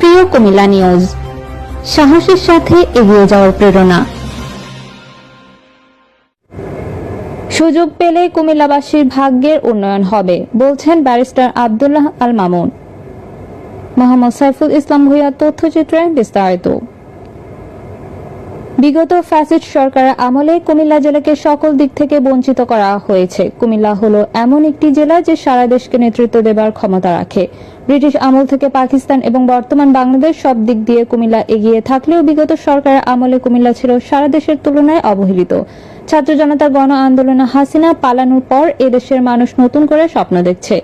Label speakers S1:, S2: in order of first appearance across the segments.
S1: প্রিয় কুমিলা নিউজ সাহসের সাথে এগিয়ে যাওয়ার প্রেরণা সুযোগ পেলে কুমিল্লাবাসীর ভাগ্যের উন্নয়ন হবে বলছেন ব্যারিস্টার আবদুল্লাহ আল মামুন মোহাম্মদ সাইফুল ইসলাম ভুইয়া তথ্যচিত্রে বিস্তারিত বিগত ফ্যাসিস্ট সরকারের আমলে কুমিল্লা জেলাকে সকল দিক থেকে বঞ্চিত করা হয়েছে কুমিল্লা হলো এমন একটি জেলা যে সারা দেশকে নেতৃত্ব দেবার ক্ষমতা রাখে ব্রিটিশ আমল থেকে পাকিস্তান এবং বর্তমান বাংলাদেশ সব দিক দিয়ে কুমিল্লা এগিয়ে থাকলেও বিগত সরকারের আমলে কুমিল্লা ছিল সারা দেশের তুলনায় অবহেলিত ছাত্র জনতা গণ আন্দোলনে হাসিনা পালানোর পর এদেশের মানুষ নতুন করে স্বপ্ন দেখছে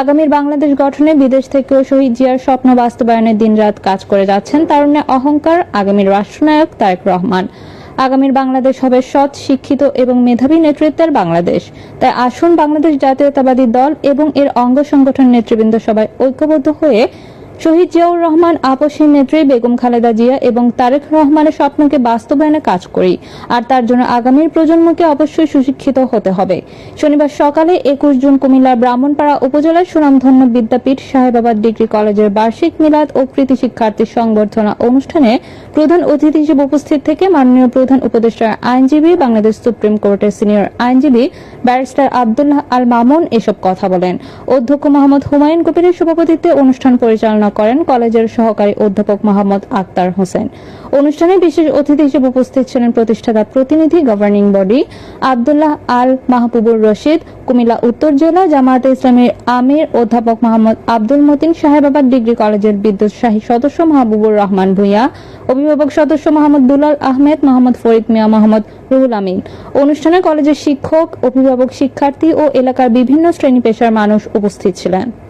S1: আগামীর বাংলাদেশ গঠনে বিদেশ থেকেও শহীদ জিয়ার স্বপ্ন বাস্তবায়নের দিন রাত কাজ করে যাচ্ছেন তারুণ্যে অহংকার আগামীর রাষ্ট্রনায়ক তারেক রহমান আগামীর বাংলাদেশ হবে সৎ শিক্ষিত এবং মেধাবী নেতৃত্বের বাংলাদেশ তাই আসুন বাংলাদেশ জাতীয়তাবাদী দল এবং এর অঙ্গ সংগঠন নেতৃবৃন্দ সবাই ঐক্যবদ্ধ হয়ে শহীদ জিয়াউর রহমান আপসের নেত্রী বেগম খালেদা জিয়া এবং তারেক রহমানের স্বপ্নকে বাস্তবায়নে কাজ করি আর তার জন্য আগামীর প্রজন্মকে অবশ্যই সুশিক্ষিত হতে হবে শনিবার সকালে একুশ জুন কুমিল্লার ব্রাহ্মণপাড়া উপজেলার সুনামধন্য বিদ্যাপীঠ সাহেবাবাদ ডিগ্রি কলেজের বার্ষিক মিলাদ ও কৃতি শিক্ষার্থী সংবর্ধনা অনুষ্ঠানে প্রধান অতিথি হিসেবে উপস্থিত থেকে মাননীয় প্রধান উপদেষ্টার আইনজীবী বাংলাদেশ সুপ্রিম কোর্টের সিনিয়র আইনজীবী ব্যারিস্টার আবদুল্লাহ আল মামুন এসব কথা বলেন অধ্যক্ষ মোহাম্মদ হুমায়ুন কবিরের সভাপতিত্বে অনুষ্ঠান পরিচালনা পরিচালনা করেন কলেজের সহকারী অধ্যাপক মোহাম্মদ আক্তার হোসেন অনুষ্ঠানে বিশেষ অতিথি হিসেবে উপস্থিত ছিলেন প্রতিষ্ঠাতা প্রতিনিধি গভর্নিং বডি আবদুল্লাহ আল মাহবুবুর রশিদ কুমিল্লা উত্তর জেলা জামায়াতে ইসলামের আমির অধ্যাপক মোহাম্মদ আব্দুল মতিন সাহেবাবাদ ডিগ্রি কলেজের বিদ্যুৎ শাহী সদস্য মাহবুবুর রহমান ভূঁইয়া অভিভাবক সদস্য মোহাম্মদ দুলাল আহমেদ মোহাম্মদ ফরিদ মিয়া মোহাম্মদ রুহুল আমিন অনুষ্ঠানে কলেজের শিক্ষক অভিভাবক শিক্ষার্থী ও এলাকার বিভিন্ন শ্রেণী পেশার মানুষ উপস্থিত ছিলেন